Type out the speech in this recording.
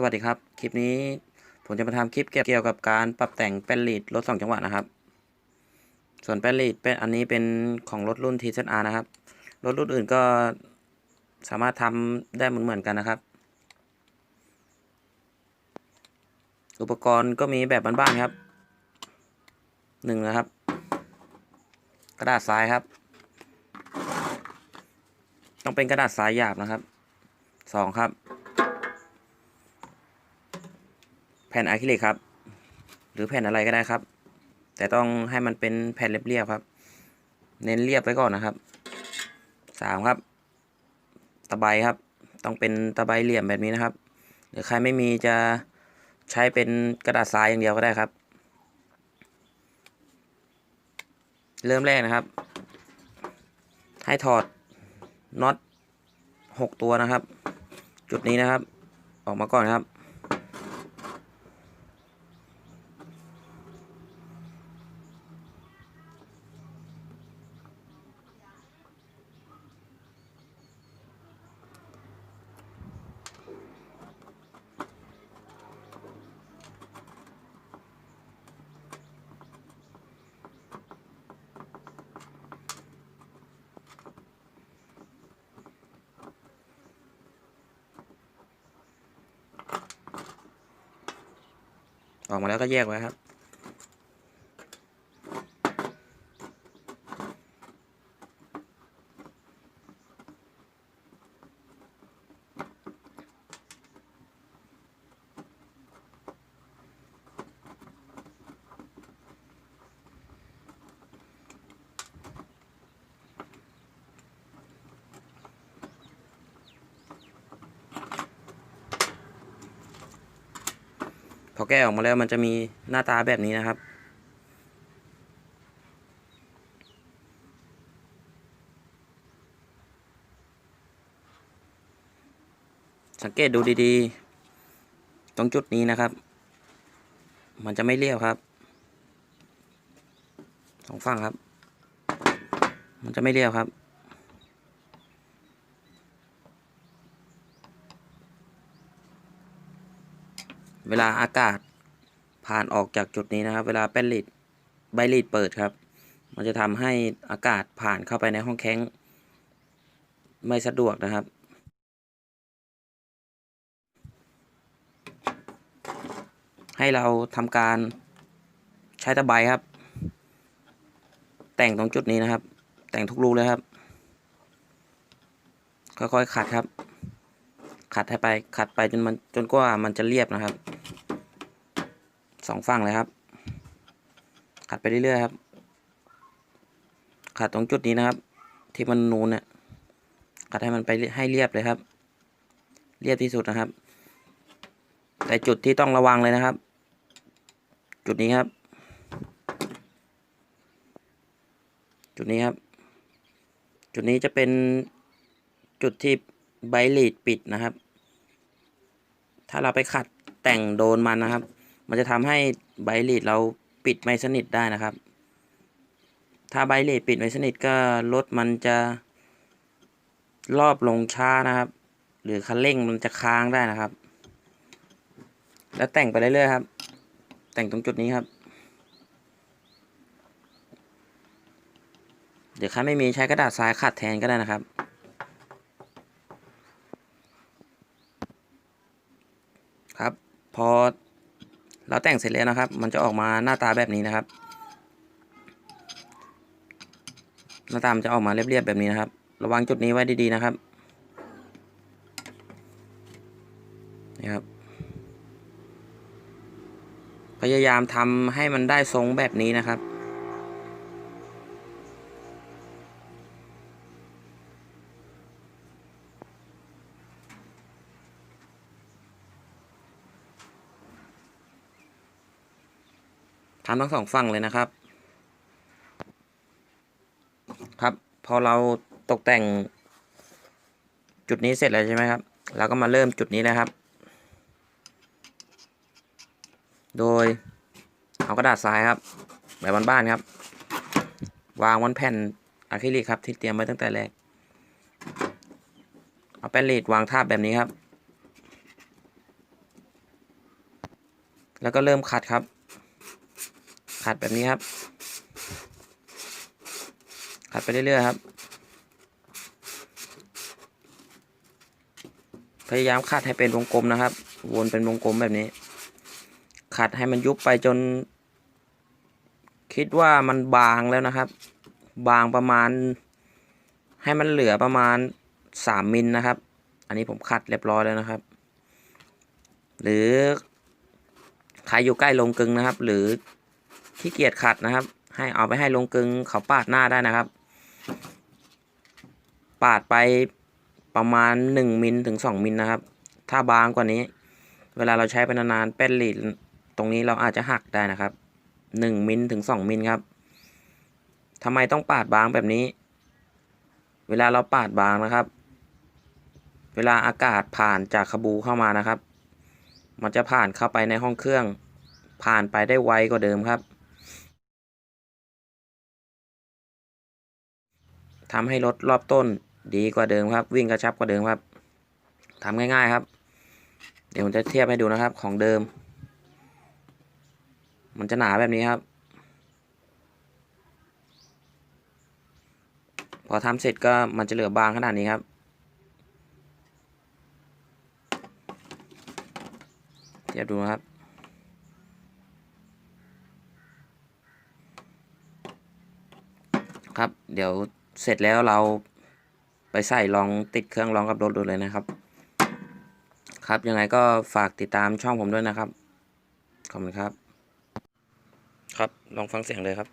สวัสดีครับ คลิปนี้ผมจะมาทำคลิปเกี่ยวกับการปรับแต่งแป้นลีดรถสองจังหวะนะครับ ส่วนแป้นลีดเป็นอันนี้เป็นของรถรุ่น TZR นะครับ รถรุ่นอื่นก็สามารถทำได้เหมือนเหมือนกันนะครับ อุปกรณ์ก็มีแบบบ้านๆครับหนึ่งนะครับ กระดาษทรายครับ ต้องเป็นกระดาษทรายหยาบนะครับสองครับ แผ่นอะคริลิกครับ หรือแผ่นอะไรก็ได้ครับ แต่ต้องให้มันเป็นแผ่นเรียบๆครับ เน้นเรียบไว้ก่อนนะครับสามครับ ตะไบครับ ต้องเป็นตะไบเหลี่ยมแบบนี้นะครับ หรือใครไม่มีจะใช้เป็นกระดาษทรายอย่างเดียวก็ได้ครับ เริ่มแรกนะครับ ให้ถอดน็อตหกตัวนะครับ จุดนี้นะครับ ออกมาก่อนครับ ออกมาแล้วก็แยกไว้ครับ พอแก้ออกมาแล้วมันจะมีหน้าตาแบบนี้นะครับ สังเกตดูดีๆ ตรงจุดนี้นะครับ มันจะไม่เรียบครับสองฝั่งครับ มันจะไม่เรียบครับ เวลาอากาศผ่านออกจากจุดนี้นะครับ เวลาแป้นลีดใบลีดเปิดครับ มันจะทำให้อากาศผ่านเข้าไปในห้องแข้งไม่สะดวกนะครับ ให้เราทำการใช้ตะไบครับ แต่งตรงจุดนี้นะครับ แต่งทุกรูเลยครับ ค่อยๆขัดครับ ขัดให้ไปขัดไปจนมันจนกว่ามันจะเรียบนะครับ สองฝั่งเลยครับ ขัดไปเรื่อยๆครับ ขัดตรงจุดนี้นะครับ ที่มันนูนเนี่ยขัดให้มันไปให้เรียบเลยครับ เรียบที่สุดนะครับ แต่จุดที่ต้องระวังเลยนะครับ จุดนี้ครับ จุดนี้ครับ จุดนี้จะเป็นจุดที่ใบลีดปิดนะครับ ถ้าเราไปขัดแต่งโดนมันนะครับ มันจะทำให้ใบลีดเราปิดไม่สนิทได้นะครับ ถ้าใบลีดปิดไม่สนิทก็รถมันจะรอบลงช้านะครับ หรือคันเร่งมันจะค้างได้นะครับ แล้วแต่งไปเรื่อยๆครับ แต่งตรงจุดนี้ครับ เดี๋ยวใครไม่มีใช้กระดาษทรายขัดแทนก็ได้นะครับครับ พอ เราแต่งเสร็จแล้วนะครับ มันจะออกมาหน้าตาแบบนี้นะครับ หน้าตามันจะออกมาเรียบๆแบบนี้นะครับ ระวังจุดนี้ไว้ดีๆนะครับนี่ครับ พยายามทำให้มันได้ทรงแบบนี้นะครับ ทำทั้งสองฝั่งเลยนะครับ ครับ พอเราตกแต่ง จุดนี้เสร็จแล้วใช่ไหมครับเราก็มาเริ่มจุดนี้นะครับ โดยเอากระดาษทรายครับแบบบ้านๆครับ วางบนแผ่นอะคริลิกครับที่เตรียมไว้ตั้งแต่แรก เอาแป้นลีดวางทาบแบบนี้ครับ แล้วก็เริ่มขัดครับ ขัดแบบนี้ครับ ขัดไปเรื่อยๆครับ พยายามขัดให้เป็นวงกลมนะครับ วนเป็นวงกลมแบบนี้ ขัดให้มันยุบไปจน คิดว่ามันบางแล้วนะครับ บางประมาณ ให้มันเหลือประมาณสามมิลนะครับ อันนี้ผมขัดเรียบร้อยแล้วนะครับ หรือใครอยู่ใกล้ลงกึงนะครับ หรือ ขี้เกียจขัดนะครับ ให้เอาไปให้ลงกึงเขาปาดหน้าได้นะครับ ปาดไปประมาณหนึ่งมิลถึงสองมิลนะครับ ถ้าบางกว่านี้ เวลาเราใช้ไปนานๆแป้นหลีดตรงนี้เราอาจจะหักได้นะครับหนึ่งมิลถึงสองมิลครับทำไมต้องปาดบางแบบนี้ เวลาเราปาดบางนะครับ เวลาอากาศผ่านจากขบูเข้ามานะครับ มันจะผ่านเข้าไปในห้องเครื่อง ผ่านไปได้ไวกว่าเดิมครับ ทำให้รถรอบต้นดีกว่าเดิมครับ วิ่งกระชับกว่าเดิมครับทำง่ายๆครับ เดี๋ยวผมจะเทียบให้ดูนะครับของเดิม มันจะหนาแบบนี้ครับ พอทำเสร็จก็มันจะเหลือบางขนาดนี้ครับ เทียบดูนะครับครับ เดี๋ยว เสร็จแล้วเราไปใส่ลองติดเครื่องลองกับรถดูเลยนะครับ ครับยังไงก็ฝากติดตามช่องผมด้วยนะครับ ขอบคุณครับ ครับลองฟังเสียงเลยครับ